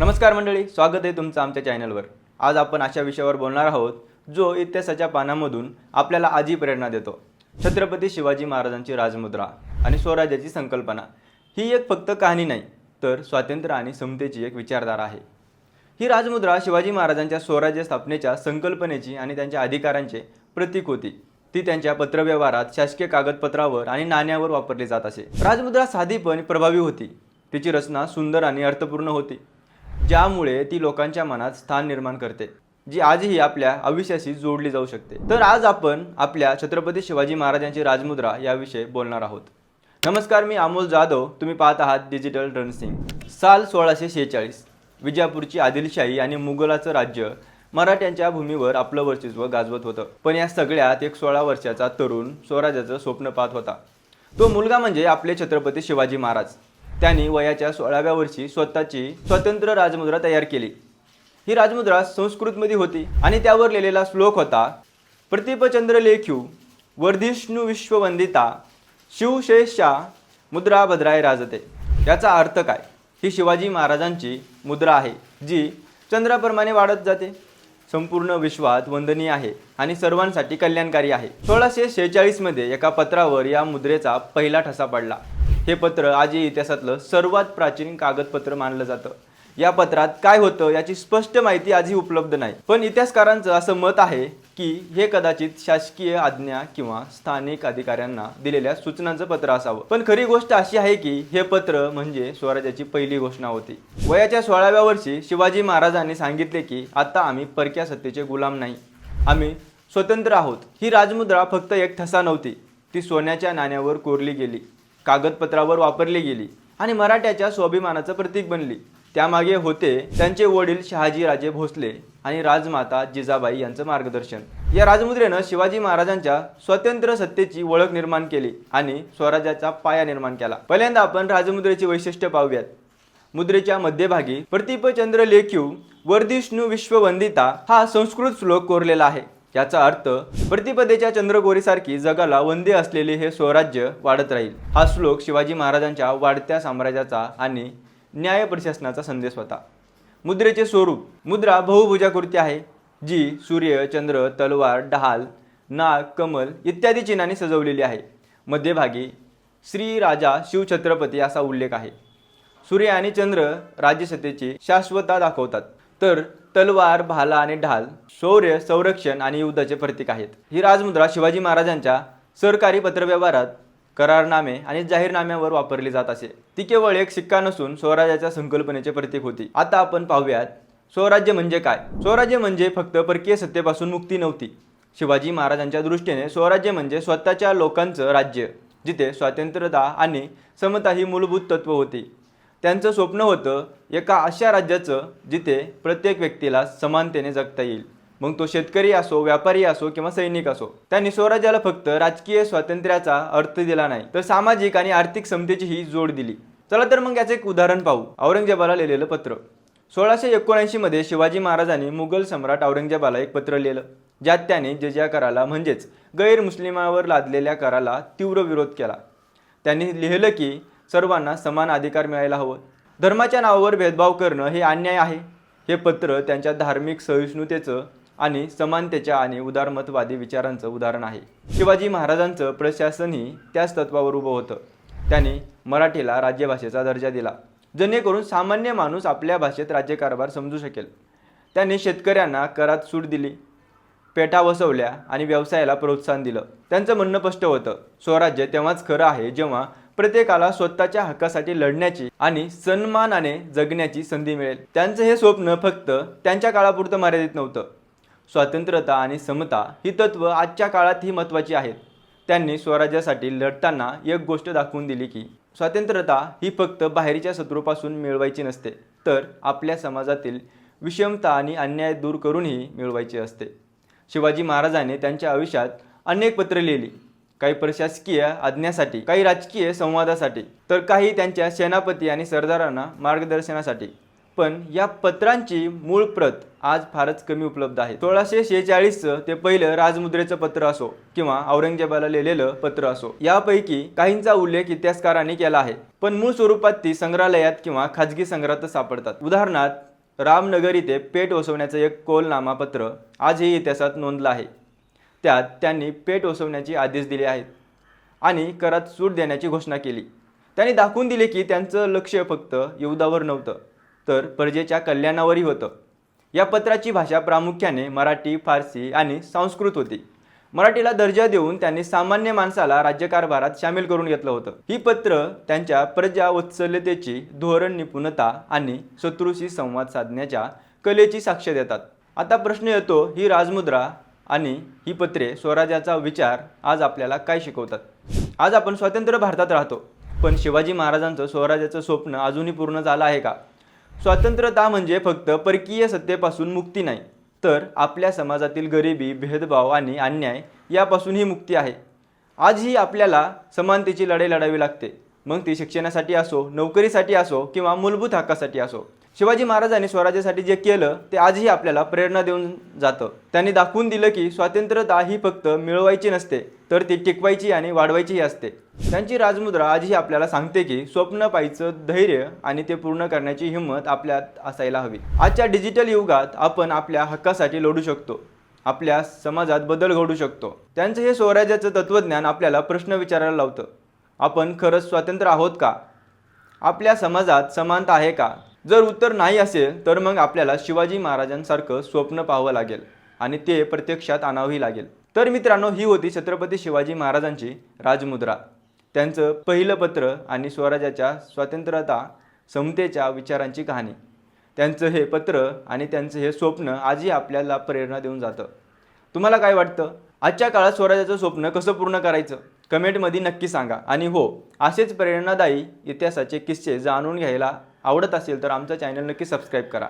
नमस्कार मंडळी स्वागत आहे तुमचं आमच्या चॅनलवर. आज आपण अशा विषयावर बोलणार आहोत जो इतिहासाच्या पानामधून आपल्याला आजी प्रेरणा देतो. छत्रपती शिवाजी महाराजांची राजमुद्रा आणि स्वराज्याची संकल्पना. ही एक फक्त कहाणी नाही तर स्वातंत्र्य आणि समतेची एक विचारधारा आहे. ही राजमुद्रा शिवाजी महाराजांच्या स्वराज्य स्थापनेच्या संकल्पनेची आणि त्यांच्या अधिकारांचे प्रतीक होती. ती त्यांच्या पत्रव्यवहारात शासकीय कागदपत्रावर आणि नाण्यावर वापरली जात असे. राजमुद्रा साधी पण प्रभावी होती. तिची रचना सुंदर आणि अर्थपूर्ण होती. ज्यामुळे ती लोकांच्या मनात स्थान निर्माण करते जी आजही आपल्या आयुष्याशी जोडली जाऊ शकते. तर आज आपण आपल्या छत्रपती शिवाजी महाराजांची राजमुद्रा याविषयी बोलणार आहोत. नमस्कार मी अमोल जाधव. तुम्ही पाहत आहात डिजिटल रणसिंग. साल सोळाशे शेहेचाळीस. विजापूरची आदिलशाही आणि मुघलाचं राज्य मराठ्यांच्या भूमीवर आपलं वर्चस्व गाजवत होतं. पण या सगळ्यात एक सोळा वर्षाचा तरुण स्वराज्याचं स्वप्न पाहत होता. तो मुलगा म्हणजे आपले छत्रपती शिवाजी महाराज. त्यांनी वयाच्या सोळाव्या वर्षी स्वतःची स्वतंत्र राजमुद्रा तयार केली. ही राजमुद्रा संस्कृतमध्ये होती आणि त्यावर लिहिलेला श्लोक होता प्रतिपचंद्र लेख्यू वर्धिष्णू विश्ववंदिता शिवशेषा मुद्रा भद्राय राजते. याचा अर्थ काय? ही शिवाजी महाराजांची मुद्रा आहे जी चंद्राप्रमाणे वाढत जाते. संपूर्ण विश्वात वंदनीय आहे आणि सर्वांसाठी कल्याणकारी आहे. सोळाशे शेहेचाळीसमध्ये एका पत्रावर या मुद्रेचा पहिला ठसा पडला. हे पत्र आजही इतिहासातलं सर्वात प्राचीन कागदपत्र मानलं जातं. या पत्रात काय होतं याची स्पष्ट माहिती आजही उपलब्ध नाही. पण इतिहासकारांचं असं मत आहे की हे कदाचित शासकीय आज्ञा किंवा स्थानिक अधिकाऱ्यांना दिलेल्या सूचनांचं पत्र असावं. पण खरी गोष्ट अशी आहे की हे पत्र म्हणजे स्वराज्याची पहिली घोषणा होती. वयाच्या सोळाव्या वर्षी शिवाजी महाराजांनी सांगितले की आता आम्ही परक्या सत्तेचे गुलाम नाही. आम्ही स्वतंत्र आहोत. ही राजमुद्रा फक्त एक ठसा नव्हती. ती सोन्याच्या नाण्यावर कोरली गेली. कागदपत्रावर वापरली गेली आणि मराठ्याच्या स्वाभिमानाचं प्रतीक बनली. त्यामागे होते त्यांचे वडील शहाजीराजे भोसले आणि राजमाता जिजाबाई यांचं मार्गदर्शन. या राजमुद्रेनं शिवाजी महाराजांच्या स्वतंत्र सत्तेची ओळख निर्माण केली आणि स्वराज्याचा पाया निर्माण केला. पहिल्यांदा आपण राजमुद्रेची वैशिष्ट्य पाहूयात. मुद्रेच्या मध्यभागी प्रतिपचंद्र लेख्यू वर्धिष्णू विश्ववंदिता हा संस्कृत श्लोक कोरलेला आहे. याचा अर्थ प्रतिपदेच्या चंद्रगोरीसारखी जगाला वंदे असलेले हे स्वराज्य वाढत राहील. हा श्लोक शिवाजी महाराजांच्या वाढत्या साम्राज्याचा आणि न्याय प्रशासनाचा संदेश होता. मुद्रेचे स्वरूप मुद्रा बहुभुजाकृती आहे जी सूर्य चंद्र तलवार ढाल नाग कमल इत्यादी चिन्हांनी सजवलेली आहे. मध्यभागी श्री राजा शिवछत्रपती असा उल्लेख आहे. सूर्य आणि चंद्र राज्यसत्तेची शाश्वता दाखवतात. तर तलवार भाला आणि ढाल शौर्य संरक्षण आणि युद्धाचे प्रतीक आहेत. ही राजमुद्रा शिवाजी महाराजांच्या सरकारी पत्रव्यवहारात करारनामे आणि जाहीरनाम्यावर वापरली जात असे. ती केवळ एक सिक्का नसून स्वराज्याच्या संकल्पनेचे प्रतीक होती. आता आपण पाहूयात स्वराज्य म्हणजे काय? स्वराज्य म्हणजे फक्त परकीय सत्तेपासून मुक्ती नव्हती. शिवाजी महाराजांच्या दृष्टीने स्वराज्य म्हणजे स्वतःच्या लोकांचं राज्य जिथे स्वातंत्र्यता आणि समता ही मूलभूत तत्व होती. त्यांचं स्वप्न होतं एका अशा राज्याचं जिथे प्रत्येक व्यक्तीला समानतेने जगता येईल. मग तो शेतकरी असो व्यापारी असो किंवा सैनिक असो त्यांनी स्वराज्याला फक्त राजकीय स्वातंत्र्याचा अर्थ दिला नाही तर सामाजिक आणि आर्थिक समतेचीही जोड दिली. चला तर मग याचं एक उदाहरण पाहू. औरंगजेबाला लिहिलेलं पत्र. सोळाशे एकोणऐंशीमध्ये शिवाजी महाराजांनी मुघल सम्राट औरंगजेबाला एक पत्र लिहिलं ज्यात त्याने जजिया कराला म्हणजेच गैरमुस्लिमावर लादलेल्या कराला तीव्र विरोध केला. त्यांनी लिहिलं की सर्वांना समान अधिकार मिळायला हवं. धर्माच्या नावावर भेदभाव करणं हे अन्याय आहे. हे पत्र त्यांच्या धार्मिक सहिष्णुतेचं आणि समानतेच्या आणि उदारमतवादी विचारांचं उदाहरण आहे. शिवाजी महाराजांचं प्रशासनही त्याच तत्वावर उभं होतं. त्यांनी मराठीला राज्यभाषेचा दर्जा दिला जेणेकरून सामान्य माणूस आपल्या भाषेत राज्यकारभार समजू शकेल. त्यांनी शेतकऱ्यांना करात सूट दिली पेटा वसवल्या आणि व्यवसायाला प्रोत्साहन दिलं. त्यांचं म्हणणं स्पष्ट होतं स्वराज्य तेव्हाच खरं आहे जेव्हा प्रत्येकाला स्वतःच्या हक्कासाठी लढण्याची आणि सन्मानाने जगण्याची संधी मिळेल. त्यांचं हे स्वप्न फक्त त्यांच्या काळापुरतं मर्यादित नव्हतं. स्वातंत्र्यता आणि समता ही तत्त्व आजच्या काळातही महत्त्वाची आहेत. त्यांनी स्वराज्यासाठी लढताना एक गोष्ट दाखवून दिली की स्वातंत्र्यता ही फक्त बाहेरच्या शत्रूपासून मिळवायची नसते तर आपल्या समाजातील विषमता आणि अन्याय दूर करूनही मिळवायची असते. शिवाजी महाराजांनी त्यांच्या आयुष्यात अनेक पत्र लिहिली. काही प्रशासकीय आज्ञासाठी काही राजकीय संवादासाठी तर काही त्यांच्या सेनापती आणि सरदारांना मार्गदर्शनासाठी. पण या पत्रांची मूळ प्रत आज फारच कमी उपलब्ध आहे. सोळाशे शेहेचाळीसचं ते पहिलं राजमुद्रेचं पत्र असो किंवा औरंगजेबाला लिहिलेलं पत्र असो यापैकी काहींचा उल्लेख इतिहासकारांनी केला आहे. पण मूळ स्वरूपात ती संग्रहालयात किंवा खाजगी संग्रहात सापडतात. उदाहरणार्थ रामनगर इथे पेट वसवण्याचं एक कोलनामा पत्र आजही इतिहासात नोंदलं आहे. त्यात त्यांनी पेट वसवण्याचे आदेश दिले आहेत. आणि करात सूट देण्याची घोषणा केली. त्यांनी दाखवून दिले की त्यांचं लक्ष फक्त युद्धावर नव्हतं तर प्रजेच्या कल्याणावरही होतं. या पत्राची भाषा प्रामुख्याने मराठी फारसी आणि संस्कृत होती. मराठीला दर्जा देऊन त्यांनी सामान्य माणसाला राज्यकारभारात सामील करून घेतलं होतं. ही पत्र त्यांच्या प्रजा वत्सल्यतेची धोरण निपुणता आणि शत्रूशी संवाद साधण्याच्या कलेची साक्ष देतात. आता प्रश्न येतो ही राजमुद्रा आणि ही पत्रे स्वराज्याचा विचार आज आपल्याला काय शिकवतात? आज आपण स्वतंत्र भारतात राहतो. पण शिवाजी महाराजांचं स्वराज्याचं स्वप्न अजूनही पूर्ण झालं आहे का? स्वातंत्र्यता म्हणजे फक्त परकीय सत्तेपासून मुक्ती नाही तर आपल्या समाजातील गरिबी भेदभाव आणि अन्याय यापासूनही मुक्ती आहे. आजही आपल्याला समानतेची लढाई लढावी लागते. मग ती शिक्षणासाठी असो नोकरीसाठी असो किंवा मूलभूत हक्कासाठी असो शिवाजी महाराजांनी स्वराज्यासाठी जे केलं ते आजही आपल्याला प्रेरणा देऊन जातं. त्यांनी दाखवून दिलं की स्वातंत्र्यता ही फक्त मिळवायची नसते तर ती टिकवायची आणि वाढवायचीही असते. त्यांची राजमुद्रा आजही आपल्याला सांगते की स्वप्न पाहिचं धैर्य आणि ते पूर्ण करण्याची हिंमत आपल्यात असायला हवी. आजच्या डिजिटल युगात आपण आपल्या हक्कासाठी लढू शकतो. आपल्या समाजात बदल घडू शकतो. त्यांचं हे स्वराज्याचं तत्त्वज्ञान आपल्याला प्रश्न विचारायला लावतं. आपण खरंच स्वतंत्र आहोत का? आपल्या समाजात समानता आहे का? जर उत्तर नाही असेल तर मग आपल्याला शिवाजी महाराजांसारखं स्वप्न पाहावं लागेल आणि ते प्रत्यक्षात आणावंही लागेल. तर मित्रांनो ही होती छत्रपती शिवाजी महाराजांची राजमुद्रा. त्यांचं पहिलं पत्र आणि स्वराज्याच्या स्वातंत्र्यता समतेच्या विचारांची कहाणी. त्यांचं हे पत्र आणि त्यांचं हे स्वप्न आजही आपल्याला प्रेरणा देऊन जातं. तुम्हाला काय वाटतं? आजच्या काळात स्वराज्याचं स्वप्न कसं पूर्ण करायचं? कमेंटमध्ये नक्की सांगा. आणि हो असेच प्रेरणादायी इतिहासाचे किस्से जाणून घ्यायला आवडत असेल तर आमचा चॅनल नक्की सबस्क्राईब करा.